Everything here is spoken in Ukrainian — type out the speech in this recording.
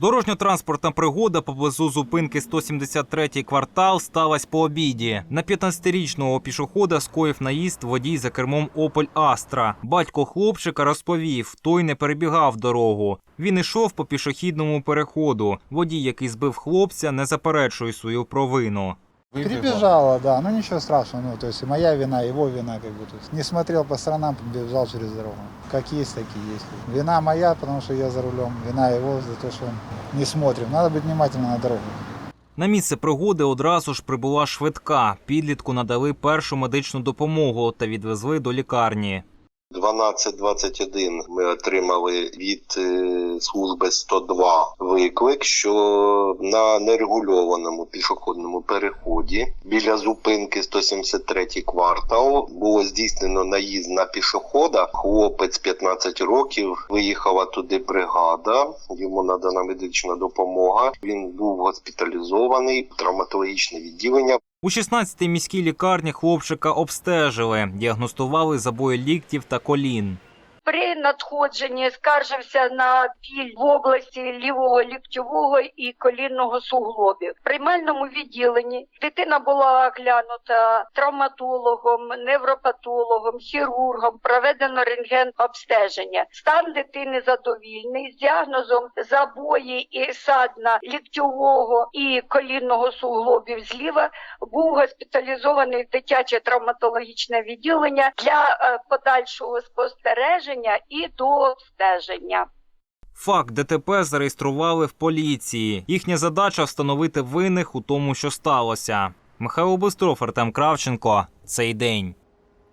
Дорожньо-транспортна пригода поблизу зупинки 173-й квартал сталася по обіді. На 15-річного пішохода скоїв наїзд водій за кермом Ополь Астра. Батько хлопчика розповів, той не перебігав дорогу. Він ішов по пішохідному переходу. Водій, який збив хлопця, не заперечує свою провину. Прибежала, да, ну ничего страшного, ну то есть и моя вина, его вина, как бы, то есть не смотрел по сторонам, бежал через дорогу. Как есть, так и есть. Вина моя, потому что я за рулем, вина его за то, что он не смотрим. Надо быть внимательно на дорогу. На місце пригоди одразу ж прибула швидка. Підлітку надали першу медичну допомогу та відвезли до лікарні. 12.21 ми отримали від е, служби 102 виклик, що на нерегульованому пішохідному переході біля зупинки 173 квартал було здійснено наїзд на пішохода. Хлопець 15 років виїхала туди бригада. Йому надана медична допомога. Він був госпіталізований травматологічне відділення. У 16-й міській лікарні хлопчика обстежили, діагностували забої ліктів та колін. При надходженні скаржився на біль в області лівого ліктьового і колінного суглобів. В приймальному відділенні дитина була оглянута травматологом, невропатологом, хірургом, проведено рентген обстеження. Стан дитини задовільний з діагнозом забої і садна ліктьового і колінного суглобів зліва був госпіталізований в дитяче травматологічне відділення для е, подальшого спостереження і до обстеження. Факт ДТП зареєстрували в поліції. Їхня задача встановити винних у тому, що сталося. Михайло Бистров, Артем Кравченко. Цей день.